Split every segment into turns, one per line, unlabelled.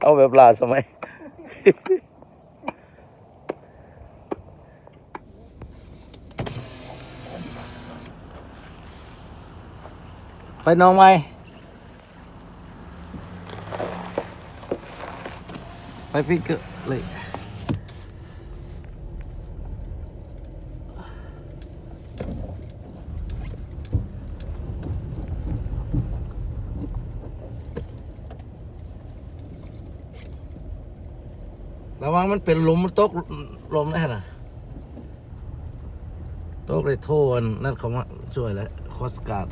เอาแบบลาสมัยไปน้องไหมไปฟิกเกอร์เลย ระวังมันเป็นลมมันตกลมได้น่ะตกเลยโทนนั่นเขามาช่วยแล้วคอสการ์ด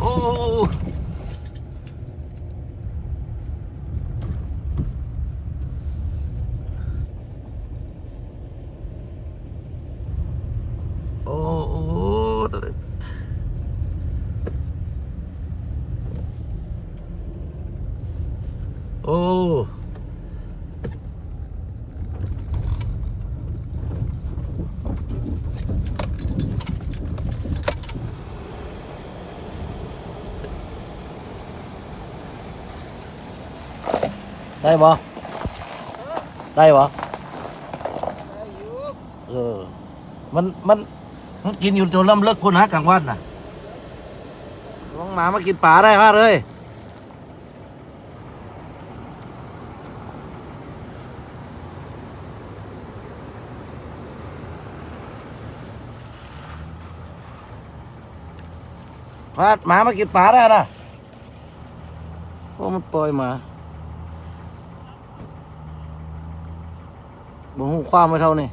โอ้โอ้โอ้ตัวเล็กโอ้ ได้บ่ได้บ่เออ มันมันมันกินอยู่จนลำเลิกคนหากลางวันน่ะลองหมามากินป่าได้มากเลยพาดหมามากินป่าได้นะโอ้มันปล่อยมา บ่หูความไม่เท่านี่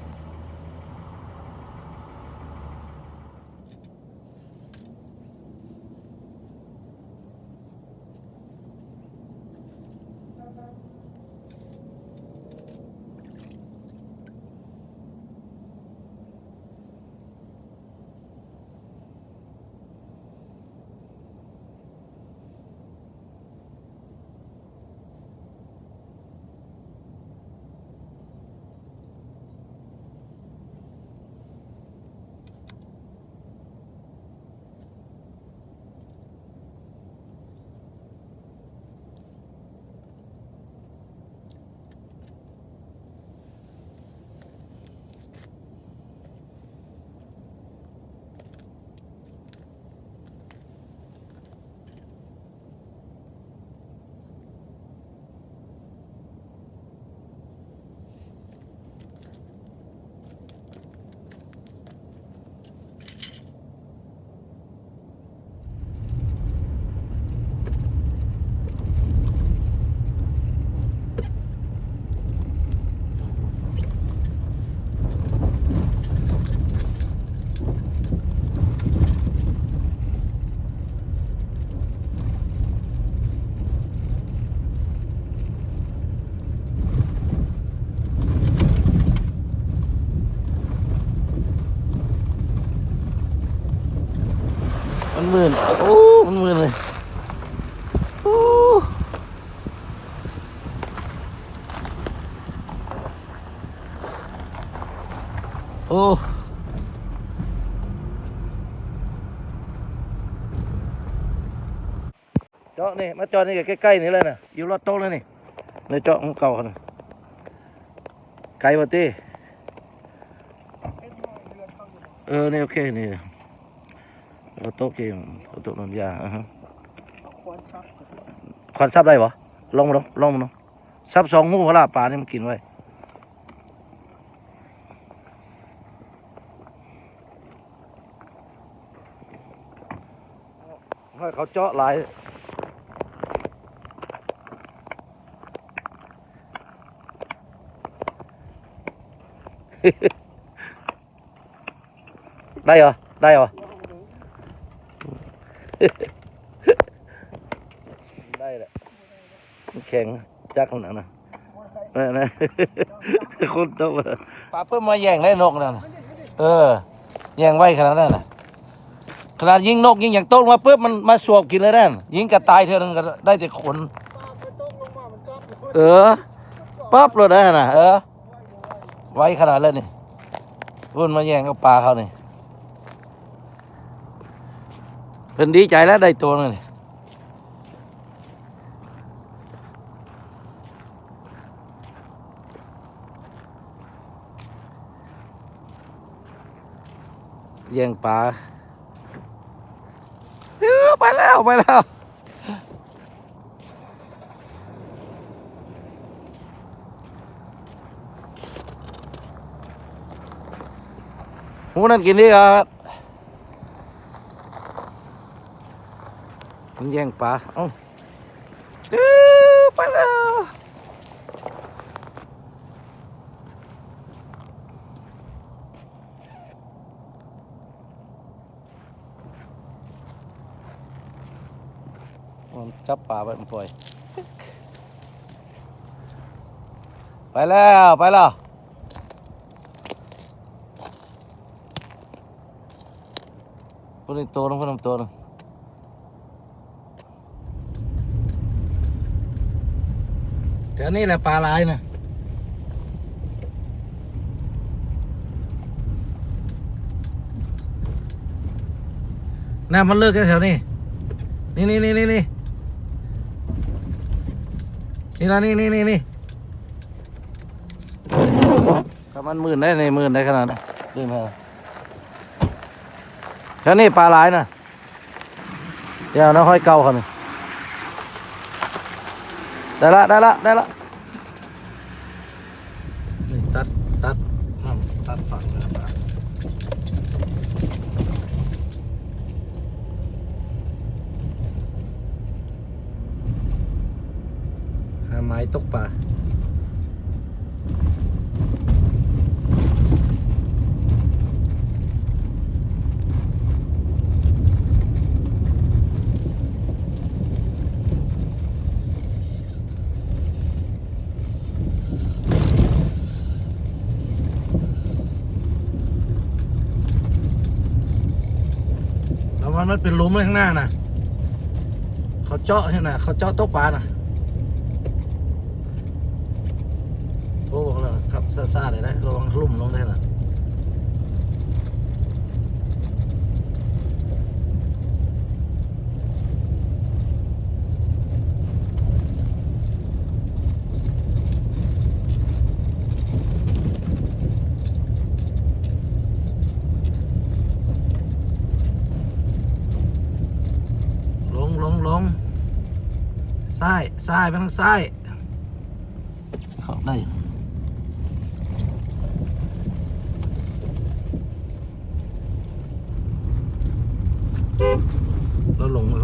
โอ้มันหมื่นเลยโอ้โอ้เจาะนี่มาเจาะนี่ใกล้ๆนี่เลยนะอยู่รถโต๊ะเลยนี่ในเจาะของเก่าขนาดไกลมาตีเออนี่โอเคนี่ รถโต๊ะเกมรถโต๊ะนนยาอะฮะควันซับได้ปะลองมาดูลองมาดูซับสองงูเขาละปลานี่มันกินไว้ให้เขาเจาะหลายได้เหรอได้เหรอ ได้แหละแข็งจักขนาดนั้นนะนะคนโตมาปลาเพิ่มมาแย่งได้นกนั่นน่ะเออ แย่งไว้ขนาดนั้นน่ะขนาดยิงนกยิงอย่างต้นมาปุ๊บมันมาสวบกินเลยนั่นยิงกระต่ายเท่านั้นก็ได้แต่ขน
เอ
อปั๊บเลยนะน่ะเออ ไว้ขนาดแล้วนี่พุ่นมาแย่งกับปลาเขานี่เพิ่นดีใจแล้วได้ตัวนึงนี่ แย่งปลาเออไปแล้วไปแล้วหูนั่นกินดีครับมันแย่งปลาเอ้าเอ้อไปแล้วมัน จับปลาไปมันปล่อย ไปแล้วไปแล้วคนนี้ตัวนึงคนนึงตัวนึงแถวนี้แหละปลาลายนะน้ำมันเลิกแค่แถวนี้ นี่นี่นี่นี่ นี่นะนี่นี่นี่นี่ถ้ามันหมื่นได้ในหมื่นได้ขนาดนั้นเรื่องอแค่นี้ปลาหลายนะเดี๋ยวน้าห้อยเกาเขาหนึ่งได้ละได้ละได้ละนี่ตัดตัดนั่นตัดฝั่งนะปลาหา ไม้ตกปลาแล้วมันมันเป็นลุมไว้ข้างหน้านะเขาเจาะใช่ไหมเขาเจาะโต๊ะปลานะ โทรบอกแล้วครับซ่าๆเลยนะระวังลุ่มลงได้นะลงลงลงซ้ายซ้ายไปทางซ้าย เขาได้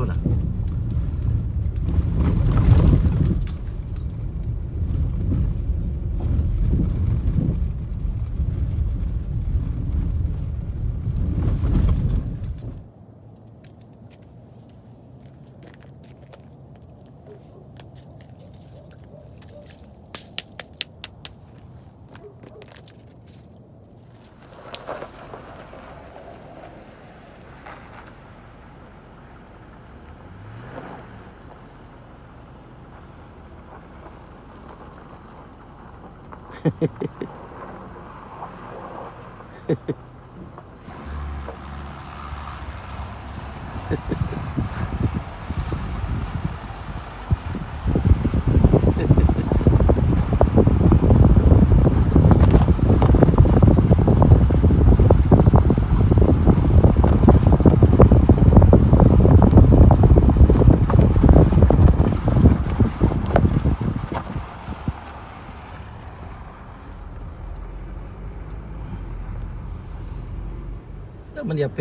อ Ha ha ha.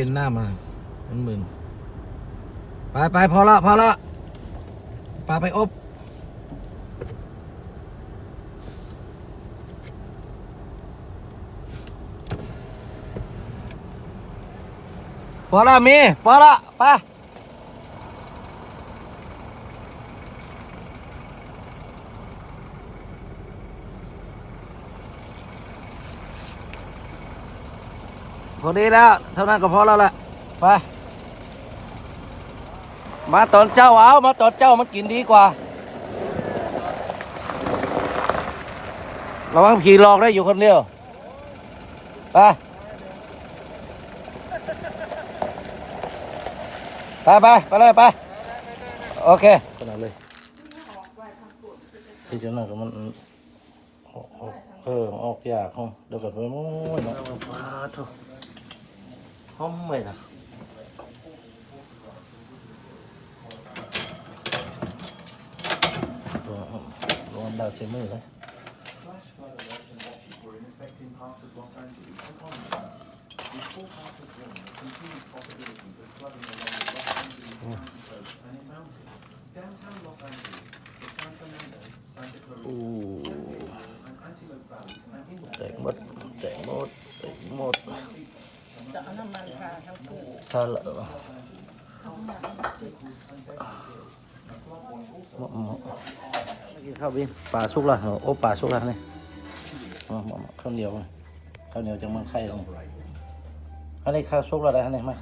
เป็นหน้ามันมันมึนไปไปพอละพอละปลาไปอบพอละมีพอละไป พอดีแล้ว เท่านั้นก็พอแล้วแหละไป มาตอนเจ้าเอามาตอนเจ้ามันกินดีกว่า ระวังผีหลอกได้อยู่คนเดียว ไปไปไปไปเลยไป โอเคขนาดเลยที่จะนั่นก็มันเออออกยากห้องเดี๋ยวก่อนไปโอ้ยเนาะ ปาทุห้องไม่ละรวม ถ้าละกินข้าวบินปลาสุกละโอ้ปลาสุกละนี่มามข้าวเหนียวข้าวเหนียวจังมันไข่ลงอันนี้ข้าวสุกละไรอันนี้มา